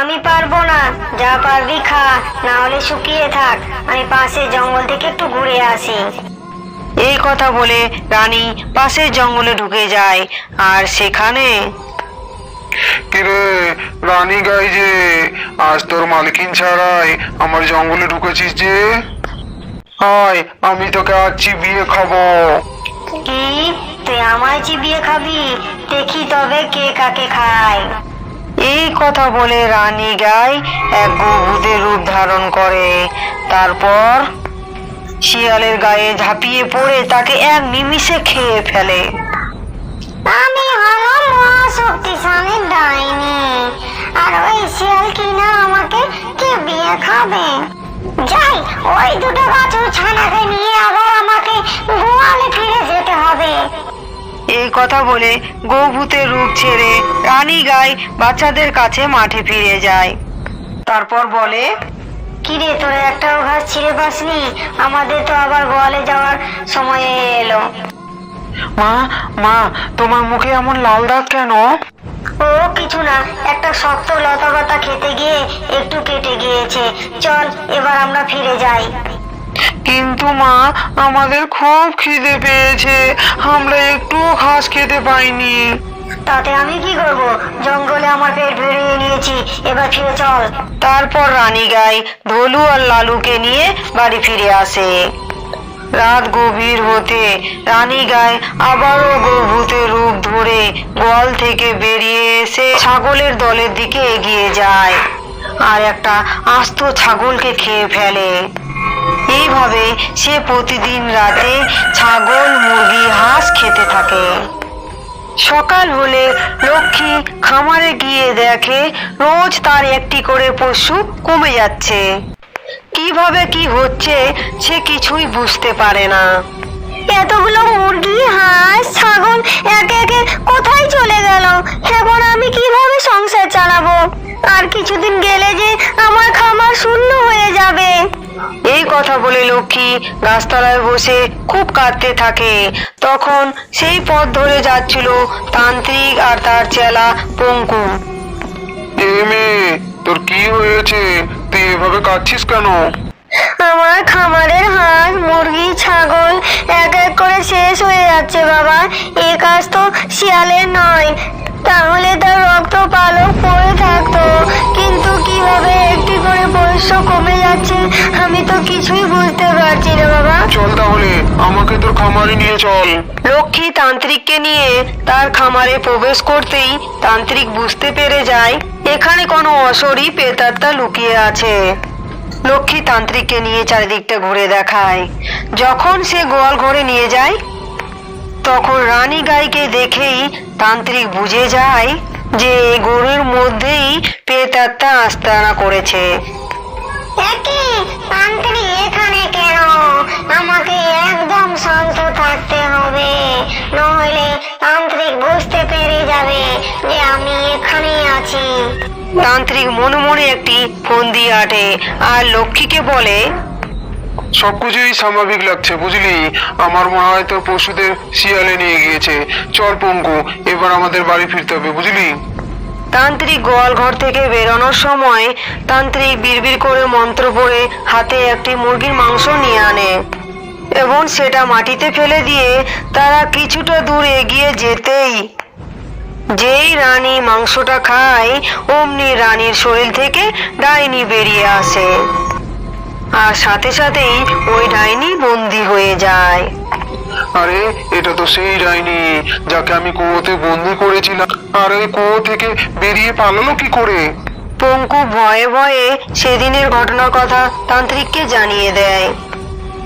আমি পারব না। যা পারবি খা না হলে শুকিয়ে থাক। আমি পাশে জঙ্গল থেকে একটু ঘুরে আসি। এই কথা বলে রানী পাশের জঙ্গলে ঢুকে যায়। আর সেখানে কিরে রানী গাই যে আজ তোর মালকিন ছাড়াই আমার জঙ্গলে ঢুকেছিস যে? হয় আমি তোকে আজ চিবিয়ে খাব। কি? তুই আমায় চিবিয়ে খাবি? দেখি তবে কে কাকে খায়। এই কথা বলে রানী গাই এক গভূতের রূপ ধারণ করে। তারপর শিয়ালের গায়ে ঝাঁপিয়ে পড়ে তাকে এক নিমিষে খেয়ে ফেলে। আমি মহাশক্তিশালী ডাইনি। আর ওই শিয়াল কিনা আমাকে কে বিয়ে খাবে? যাই, ওই দুটো বাছুর ছানাকে নিয়ে আবার আমাকে গোয়ালে ফিরে যেতে হবে। এই কথা বলে গৌভূতের রূপ ছেড়ে রানী গাই বাচ্চাদের কাছে মাঠে ফিরে যায়। তারপর বলে কিরে তোরা একটাও ঘাস ছিঁড়ে পাসনি? আমাদের তো আবার গোয়ালে যাওয়ার সময় এলো। মা মা তোমার মুখে এমন লাল দাগ কেন? ও কিছু না একটা শক্ত লতা পাতা খেতে গিয়ে একটু কেটে গিয়েছে। চল এবার আমরা ফিরে যাই। কিন্তু মা আমাদের খুব খিদে পেয়েছে। আমরা একটু ঘাস খেতে পাইনি। তাতে আমি কি করব? জঙ্গলে আমার পেট ভরিয়ে নিয়েছি। এবার ফিরে চল। তারপর রানী গাই ধলু আর লালুকে নিয়ে বাড়ি ফিরে আসে। রাত গভীর হতে রানী গায় আবারও গভূতের রূপ ধরে গোয়াল থেকে বেরিয়ে এসে ছাগলের দলের দিকে এগিয়ে যায়। আর একটা আস্ত ছাগলকে খেয়ে ফেলে। এইভাবে সে প্রতিদিন রাতে ছাগল, মুরগি, হাঁস খেতে থাকে। সকাল হলে লক্ষ্মী খামারে গিয়ে দেখে, রোজ তার একটি করে পশু কমে যাচ্ছে। কীভাবে কি হচ্ছে সে কিছুই বুঝতে পারে না। এতগুলো মুরগি, হাঁস, ছাগল একে একে কোথায় চলে গেল এখন আমি কীভাবে সংসার চালাবো আর কিছুদিন গেলে যে আমার খামার শূন্য হয়ে যাবে এই কথা বলে লক্ষ্মী গাছতলায় বসে খুব কাঁদতে থাকে। তখন সেই পথ ধরে যাচ্ছিল তান্ত্রিক আর তার চেলা পঙ্কু। এ মেয়ে তোর কি হয়েছে? তুই এভাবে কাঁদছিস কেন? আমার খামারের হাঁস মুরগি ছাগল এক এক করে শেষ হয়ে যাচ্ছে বাবা। এ কাজ তো শিয়ালের নয়। তাহলে তার রক্ত আমাকে তোর খামারে নিয়ে চল। লক্ষ্মী তান্ত্রিককে নিয়ে তার খামারে প্রবেশ করতেই তান্ত্রিক বুঝতে পেরে যায় এখানে কোনো অশরী পেতাত্তা লুকিয়ে আছে। লক্ষ্মী তান্ত্রিককে নিয়ে চারিদিকটা ঘুরে দেখায়। যখন সে গোয়াল ঘরে নিয়ে যায় তখন রানী গাইকে দেখেই তান্ত্রিক বুঝে যায় যে এই গরুর মধ্যেই পেতাত্তা আস্তানা করেছে। তান্ত্রিক! আমাকে একদম শান্ত থাকতে হবে। নইলে তান্ত্রিক বুঝতে পেরে যাবে যে আমি এখানেই আছি। তান্ত্রিক মনে মনে একটি ফোন দিয়ে আটে আর লক্ষ্মীকে বলে সবকিছুই স্বাভাবিক লাগছে বুঝলি? আমার মনে হয় তোর পশুদের শিয়ালে নিয়ে গিয়েছে। চল পঙ্কু এবার আমাদের বাড়ি ফিরতে হবে বুঝলি? তান্ত্রিক গোয়াল ঘর থেকে বেরোনোর সময় তান্ত্রিক বিড়বিড় করে মন্ত্র পড়ে হাতে একটি মুরগির মাংস নিয়ে আনে এবং সেটা মাটিতে ফেলে দিয়ে তারা কিছুটা দূর এগিয়ে যেতেই যেই রানী মাংসটা খায়, অমনি রানীর শরীর থেকে ডাইনি বেরিয়ে আসে। আর সাথে সাথেই ওই ডাইনি বন্দি হয়ে যায়। আরে এটা তো সেই ডাইনি যাকে আমি কুয়োতে বন্দি করেছিলাম। আর ওই কুয়ো থেকে বেরিয়ে পালালো কি করে? পঙ্কু ভয়ে ভয়ে সেদিনের ঘটনার কথা তান্ত্রিককে জানিয়ে দেয়।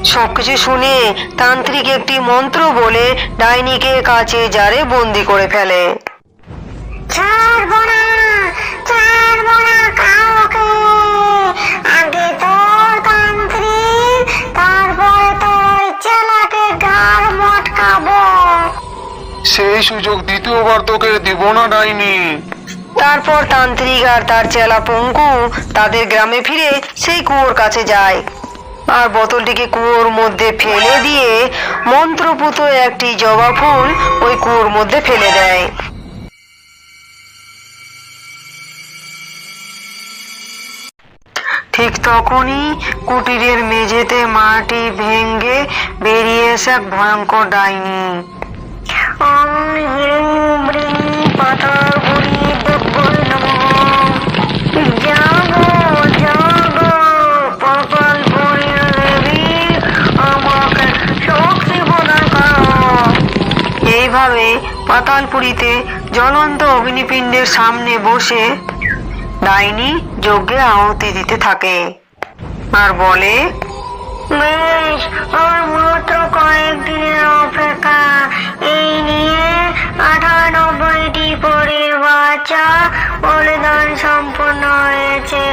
সবকিছু শুনে তান্ত্রিক একটি মন্ত্র বলে ডাইনিকে কাছে জারে বন্দি করে ফেলে। ছাড়বো না ছাড়বো না কাউকে। মটকাবো সেই সুযোগ দ্বিতীয়বার তোকে দিব না ডাইনি। তারপর তান্ত্রিক আর তার চেলা পঙ্কু তাদের গ্রামে ফিরে সেই কুয়োর কাছে যায়। আর বোতলটিকে কুয়োর মধ্যে ফেলে দিয়ে মন্ত্রপুত একটি জবা ফুল ওই কুয়োর মধ্যে ফেলে দেয়। ঠিক তখনই কুটিরের মেঝেতে মাটি ভেঙ্গে বেরিয়ে এসে এক ভয়ঙ্কর ডাইনি। করো। এইভাবে পাতালপুরীতে জ্বলন্ত অগ্নিপিণ্ডের সামনে বসে ডাইনি যজ্ঞে আহুতি দিতে থাকে। আর বলে কয়েকদিনের অপেক্ষা। এই নিয়ে আটানব্বইটি পরের বাচ্চা বলিদান সম্পন্ন হয়েছে।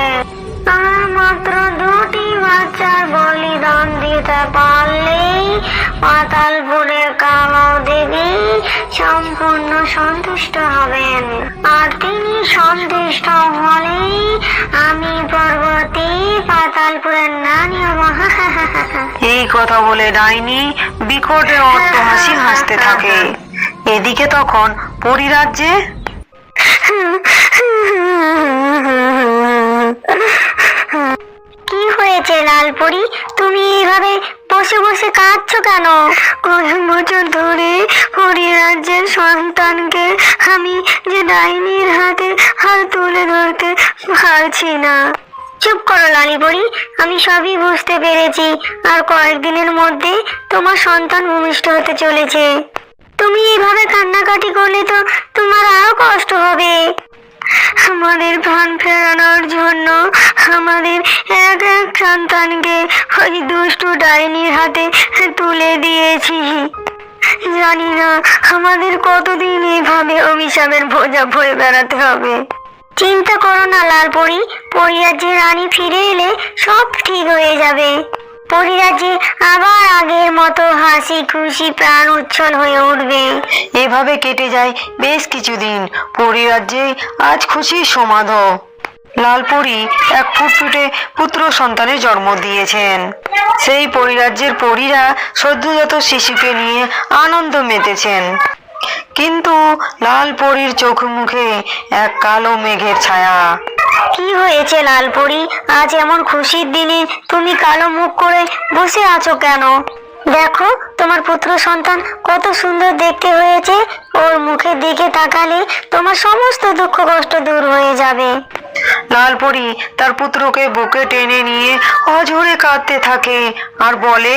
আর মাত্র দুটি বাচ্চার বলিদান দিতে পারলেই পাতালপুরের কালো দেবী সম্পূর্ণ সন্তুষ্ট হবেন। আর তিনি সন্তুষ্ট হলেই আমি পর্বতী পাতালপুরের নানি এই কথা বলে ডাইনি বিকটে অট্ট হাসি হাসতে থাকে। এদিকে তখন পরিরাজ্যে কি হয়েছে লালপুরি? তুমি এইভাবে বসে বসে কাঁদছো কেন? কয়েক বছর ধরে পরিরাজ্যের সন্তানকে আমি যে ডাইনির হাতে হাত তুলে ধরতে পারছি না। চুপ করো লালিপরি আমি সবই বুঝতে পেরেছি। আর কয়েকদিনের মধ্যে তোমার সন্তান ভূমিষ্ঠ হতে চলেছে। তুমি এইভাবে কান্নাকাটি করলে তো তোমার আরও কষ্ট হবে। আমাদের প্রাণ ফেরানোর জন্য আমাদের এক এক সন্তানকে ওই দুষ্টু ডাইনির হাতে তুলে দিয়েছি। জানি না আমাদের কতদিন এইভাবে অভিশাপের বোঝা বয়ে বেড়াতে হবে। চিন্তা করো না, লালপরি। পরিরাজ্যে রানী ফিরে এলে সব ঠিক হয়ে যাবে। পরিরাজ্যে আবার আগের মতো হাসি খুশি প্রাণ উচ্ছল হয়ে উঠবে। এভাবে কেটে যায় বেশ কিছুদিন। পরিরাজ্যে আজ খুশির সমাধ। লালপুরি এক ফুটফুটে পুত্র সন্তানের জন্ম দিয়েছেন। সেই পরিরাজ্যের পরীরা সদ্যজাত শিশুকে নিয়ে আনন্দ মেতেছেন কিন্তু লাল পরীর চোখ মুখে এক কালো মেঘের ছায়া। কি হয়েছে লালপরি? আজ এমন খুশির দিনে তুমি কালো মুখ করে বসে আছো কেন? দেখো তোমার পুত্র সন্তান কত সুন্দর দেখতে হয়েছে। ওর মুখের দিকে তাকালে তোমার সমস্ত দুঃখ কষ্ট দূর হয়ে যাবে। লালপরি তার পুত্রকে বুকে টেনে নিয়ে অঝরে কাঁদতে থাকে। আর বলে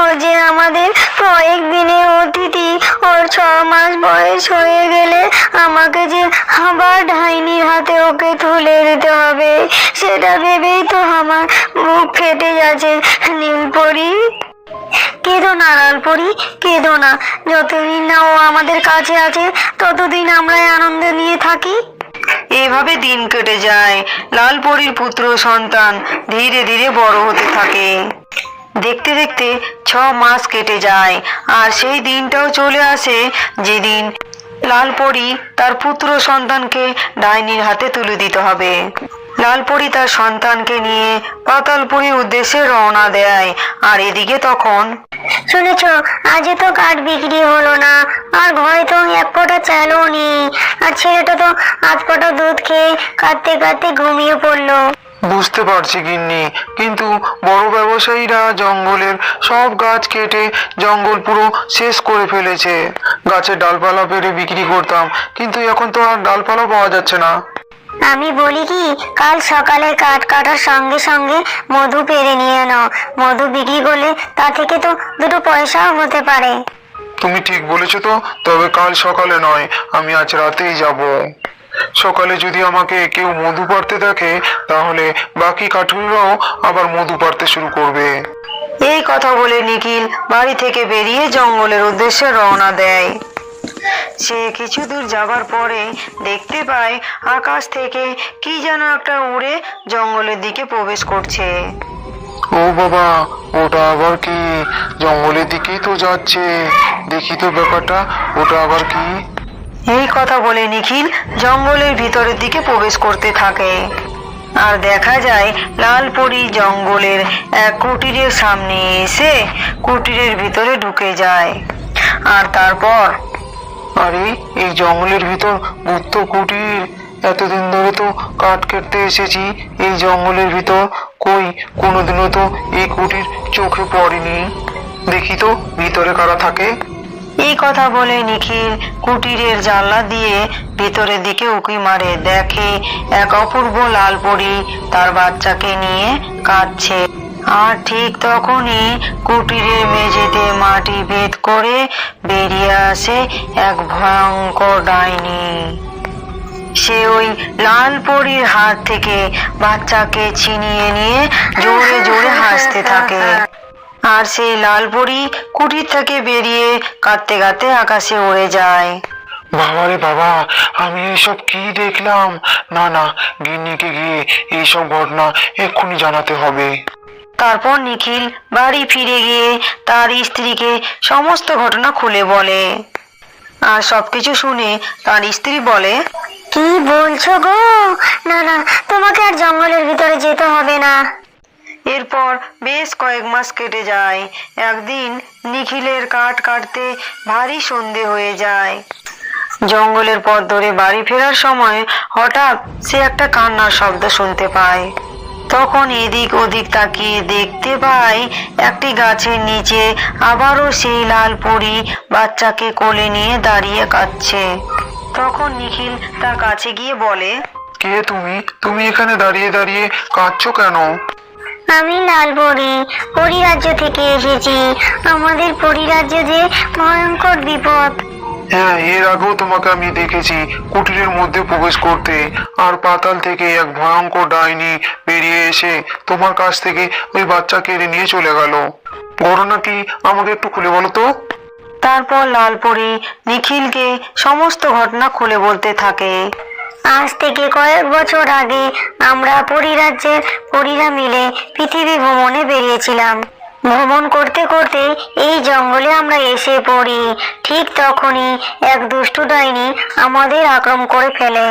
ও যে আমাদের কয়েক দিনের অতিথি ওর ছ মাস বয়স হয়ে গেলে আমাকে যে আবার ডাইনির হাতে ওকে তুলে দিতে হবে সেটা ভেবেই তো আমার মুখ ফেটে যাচ্ছে। নীলপরি? কেঁদো না, লালপরি, কেঁদো না। যতদিন না ও আমাদের কাছে আছে, ততদিন আমরা আনন্দ নিয়ে থাকি। এভাবে দিন কেটে যায়। লালপরীর পুত্র সন্তান ধীরে ধীরে বড় হতে থাকে। দেখতে দেখতে ছ মাস কেটে যায়, আর সেই দিনটাও চলে আসে যেদিন লালপরি তার পুত্র সন্তানকে ডাইনির হাতে তুলে দিতে হবে। লালপরি তার সন্তানকে নিয়ে পাতালপুরীর উদ্দেশ্যে রওনা দেয়। আর এদিকে তখন শুনেছ আজ তো কাঠ বিক্রি হলো না আর ঘরে তো এক ফোঁটা চালও নেই আর ছেলেটা তো আধ ফোঁটা দুধ খেয়ে কাঁদতে কাঁদতে ঘুমিয়ে পড়ল। বুঝতে পারছি গিন্নি কিন্তু বড় ব্যবসায়ীরা জঙ্গলের সব গাছ কেটে জঙ্গল পুরো শেষ করে ফেলেছে। গাছের ডালপালা পেরে বিক্রি করতাম কিন্তু এখন তো আর ডালপালা পাওয়া যাচ্ছে না। আমি বলি কি কাল সকালে কাঠ কাটার সঙ্গে সঙ্গে মধু পেরে নিয়ে নাও। মধু বিক্রি করলে তা থেকে তো দুটো পয়সাও হতে পারে। তুমি ঠিক বলেছ তো তবে কাল সকালে নয় আমি আজ রাতেই যাব। সকালে যদি আমাকে কেউ মধু পাড়তে দেখে তাহলে বাকি কাঠুররাও আবার মধু পাড়তে শুরু করবে। এই কথা বলে নিখিল বাড়ি থেকে বেরিয়ে জঙ্গলের উদ্দেশ্যে রওনা দেয়। সে কিছু দূর যাবার পরে দেখতে পায় আকাশ থেকে কি যেন একটা উড়ে জঙ্গলের দিকে প্রবেশ করছে। ও বাবা ওটা আবার কি? জঙ্গলের দিকেই তো যাচ্ছে। দেখি তো ব্যাপারটা ওটা আবার কি? এই কথা বলে নিখিল জঙ্গলের ভিতরের দিকে প্রবেশ করতে থাকে। আর দেখা যায় লালপরি জঙ্গলের এক কুটিরের সামনে এসে কুটিরের ভিতরে ঢুকে যায়। আর তারপর আরে, এই জঙ্গলের ভিতর গুপ্ত কুটির। এতদিন ধরে তো কাঠ কেটে এসেছি, এই জঙ্গলের ভিতর। কই, কোনোদিনও তো এই কুটির চোখে পড়েনি। দেখি তো, ভিতরে কারা থাকে। এই কথা বলে নিখিল কুটিরের জানলা দিয়ে ভিতরের দিকে উকি মারে। দেখে এক অপূর্ব লাল পরী তার বাচ্চাকে নিয়ে কাঁদছে। আর ঠিক তখনই কুটিরের মেঝেতে মাটি ভেদ করে বেরিয়ে আসে এক ভয়ঙ্কর ডাইনি। সে ওই লাল পরীর হাত থেকে বাচ্চাকে ছিনিয়ে নিয়ে জোরে জোরে হাসতে থাকে। আর সেই লাল পরী কুটির থেকে বেরিয়ে কাঁদতে কাঁদতে আকাশে উড়ে যায়। বাবারে বাবা, আমি এসব কি দেখলাম? না না, গিন্নিকে গিয়ে এইসব ঘটনা এক্ষুনি জানাতে হবে। তারপর নিখিল বাড়ি ফিরে গিয়ে তার স্ত্রীকে সমস্ত ঘটনা খুলে বলে। আর সবকিছু শুনে তার স্ত্রী বলে কি বলছো গো? না না তোমাকে আর জঙ্গলের ভিতরে যেতে হবে না। এরপর বেশ কয়েক মাস কেটে যায়। একদিন নিখিলের কাঠ কাটতে ভারী সন্ধে হয়ে যায়। জঙ্গলের পথ ধরে বাড়ি ফেরার সময় হঠাৎ সে একটা কান্নার শব্দ শুনতে পায়। তখন এদিক ওদিক তাকিয়ে দেখতে পাই একটি গাছের নিচে আবারও সেই লাল পরি বাচ্চাকে কোলে নিয়ে দাঁড়িয়ে কাঁদছে। তখন নিখিল তার কাছে গিয়ে বলে কে তুমি? তুমি এখানে দাঁড়িয়ে দাঁড়িয়ে কাঁদছো কেন? আমি লালপরি পরিরাজ্য থেকে এসেছি। আমাদের পরিরাজ্যে যে ভয়ঙ্কর বিপদ। হ্যাঁ এর আগেও তোমাকে আমি দেখেছি কুটিরের মধ্যে প্রবেশ করতে। আর পাতাল থেকে এক ভয়ঙ্কর ডাইনি বেরিয়ে এসে তোমার কাছ থেকে ওই বাচ্চা কেড়ে নিয়ে চলে গেল। ঘটনা কি আমাকে একটু খুলে বলো তো? তারপর লালপরি নিখিলকে সমস্ত ঘটনা খুলে বলতে থাকে। আজ থেকে কয়েক বছর আগে আমরা পরিরাজ্যের পরীরা মিলে পৃথিবী ভ্রমণে বেরিয়েছিলাম। ভ্রমণ করতে করতে এই জঙ্গলে আমরা এসে পড়ি। ঠিক তখনই এক দুষ্টু ডাইনি আমাদের আক্রমণ করে ফেলে।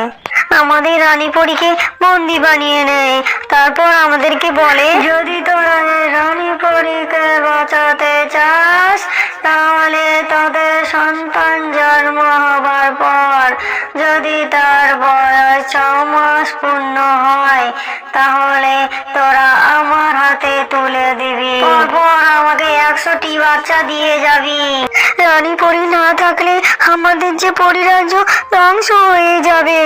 আমাদের রানী পরীকে বন্দি বানিয়ে নেয়। তারপর আমাদেরকে বলে, যদি তোরা রানী পরীকে বাঁচাতে চাস, তাহলে তাদের সন্তান জন্ম হবার পর যদি তার বয়স ছ মাস পূর্ণ হয়, তাহলে তোরা আমার দিবি তারপর আমাকে একশোটি বাচ্চা দিয়ে যাবি। রানী পরি না থাকলে আমাদের যে পরিরাজ্য ধ্বংস হয়ে যাবে।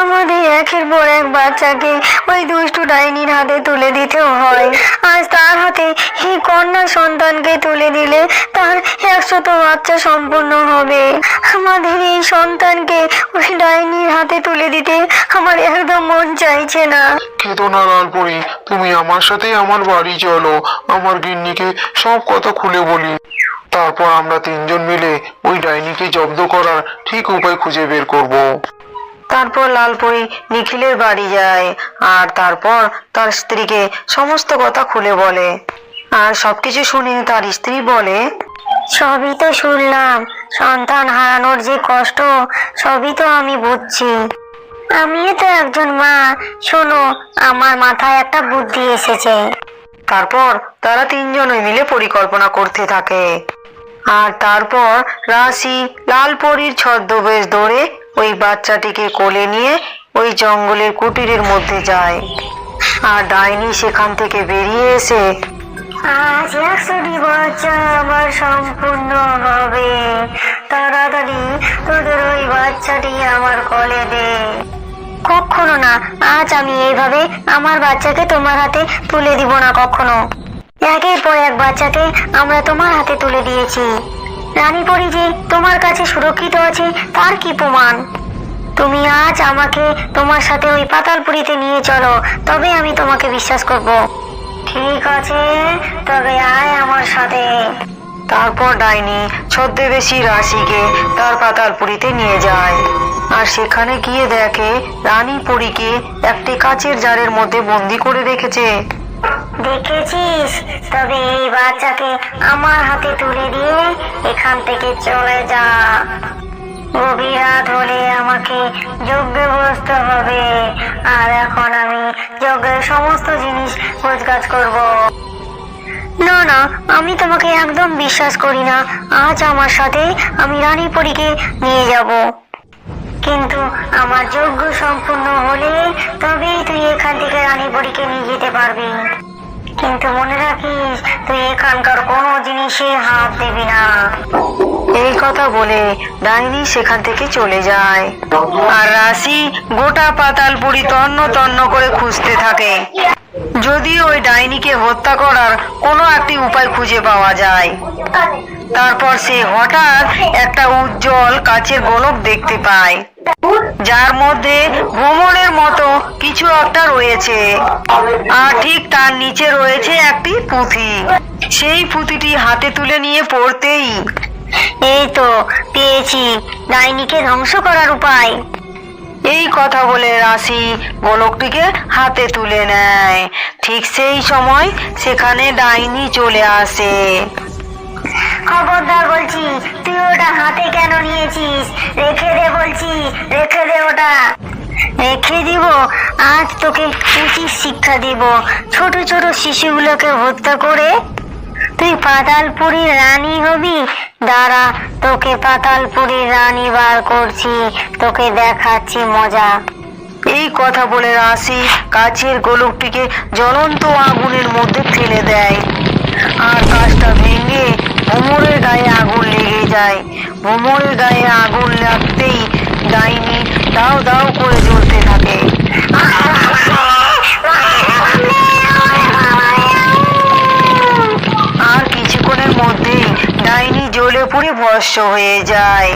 আমাদের একের পর এক বাচ্চাকে ওই দুষ্টু ডাইনির হাতে তুলে দিতেও হয়। আজ তার হাতে এই কন্যা সন্তানকে তুলে দিলে তার একশত বাচ্চা সম্পূর্ণ হবে। আমাদের এই সন্তানকে ওই ডাইনির হাতে তুলে দিতে আমার একদম মন চাইছে না। খেতো না লালপুরি তুমি আমার সাথে আমার বাড়ি চলো। আমার গিন্নিকে সব কথা খুলে বলি। তারপর আমরা তিনজন মিলে ওই ডাইনিকে জব্দ করার ঠিক উপায় খুঁজে বের করব। তারপর লালপরি নিখিলের বাড়ি যায় আর তারপর তার স্ত্রীকে সমস্ত কথা খুলে বলে। আর সবকিছু শুনে তার স্ত্রী বলে সবই তো শুনলাম। সন্তান হারানোর যে কষ্ট সবই তো আমি বুঝছি। আমিও তো একজন মা। শোনো আমার মাথায় একটা বুদ্ধি এসেছে। তারপর তারা তিনজনে মিলে পরিকল্পনা করতে থাকে। আর তারপর রাশি লালপরির ছদ্মবেশ ধরে ওই বাচ্চাটিকে কোলে নিয়ে ওই জঙ্গলের কুটিরের মধ্যে যায়। আর ডাইনি সেখান থেকে বেরিয়ে এসে, আজ একশোটি বাচ্চা আবার সম্পূর্ণ হবে তাড়াতাড়ি তোদের ওই বাচ্চাটি আমার কোলে দে। কখনো না, আজ আমি এইভাবে আমার বাচ্চাকে তোমার হাতে তুলে দিব না কখনো একের পর এক বাচ্চাকে আমরা তোমার হাতে তুলে দিয়েছি। রানী পরি যে তোমার কাছে সুরক্ষিত আছে, তার কি প্রমাণ? তুমি আজ আমাকে তোমার সাথে ওই পাতালপুরিতে নিয়ে চলো, তবে আমি তোমাকে বিশ্বাস করব। ঠিক আছে, তবে আয় আমার সাথে। তারপর ডাইনি ছদ্মবেশী রাশিকে তার পাতালপুরিতে নিয়ে যায়। আর সেখানে গিয়ে দেখে রানী পরীকে একটি কাচের জারের মধ্যে বন্দি করে রেখেছে। দেখেছিস? তবে এই বাচ্চাকে আমার হাতে তুলে দিয়ে এখান থেকে চলে যা। গভীর হলে আমাকে যজ্ঞে বসতে হবে। আর এখন আমি যজ্ঞের সমস্ত জিনিস গোছগাছ করব। না না, আমি তোমাকে একদম বিশ্বাস করি না। আজ আমার সাথে আমি রানী পরীকে নিয়ে যাব। কিন্তু আমার যোগ্য সম্পূর্ণ হলে তবেই তুই এখান থেকে রানীপুরীকে নিয়ে যেতে পারবি। কিন্তু মনে রাখিস, তুই এখানকার কোনো জিনিসে হাত দিবি না। এই কথা বলে ডাইনি সেখান থেকে চলে যায়। আর রাশি গোটা পাতালপুরি তন্ন তন্ন করে খুঁজতে থাকে। যদি ওই ডাইনিকে হত্যা করার কোনো একটি উপায় খুঁজে পাওয়া যায়। তারপর সে হঠাৎ একটা উজ্জ্বল কাচের গোলক দেখতে পায়। যার মধ্যে ভ্রমণের মতো কিছু একটা রয়েছে। আর ঠিক তার নিচে রয়েছে একটি পুঁথি। সেই পুঁথিটি হাতে তুলে নিয়ে পড়তেই, এই তো, পেয়েছি। ডাইনিকে ধ্বংস করার উপায়। এই কথা বলে রাশি গোলকটিকে হাতে তুলে নেয়। ঠিক সেই সময় সেখানে ডাইনি চলে আসে। খবরদার বলছি, তুই ওটা হাতে কেন নিয়েছিস? রেখে দে বলছি, রেখে দে ওটা। রেখে দিব, আজ তোকে উচিত শিক্ষা দিব। ছোট ছোট শিশুগুলোকে হত্যা করে তুই পাতালপুরীর রানী হবি। দাঁড়া, তোকে পাতালপুরীর রানী বার করছি, তোকে দেখাচ্ছি মজা। এই কথা বলে রাশি কাচের গোলকটিকে জ্বলন্ত আগুনের মধ্যে ফেলে দেয়। আর কাজটা ভেঙে ভোমরের গায়ে আগুন লেগে যায়। ভোমরের গায়ে আগুন লাগতেই ডাইনি দাও দাও করে জ্বলতে থাকে। আর কিছুক্ষণের মধ্যেই ডাইনি জ্বলে পুড়ে ভস্য হয়ে যায়।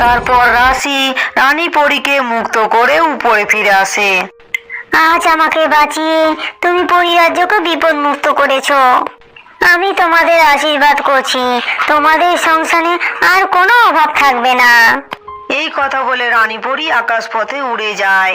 তারপর রাশি রানী পরীকে মুক্ত করে উপরে ফিরে আসে। আজ আমাকে বাঁচিয়ে তুমি পরিরাজ্যকে বিপদ মুক্ত করেছ। আমি তোমাদের আশীর্বাদ করছি। তোমাদের সংসারে আর কোনো অভাব থাকবে না। এই কথা বলে রানী পরী আকাশ পথে উড়ে যায়।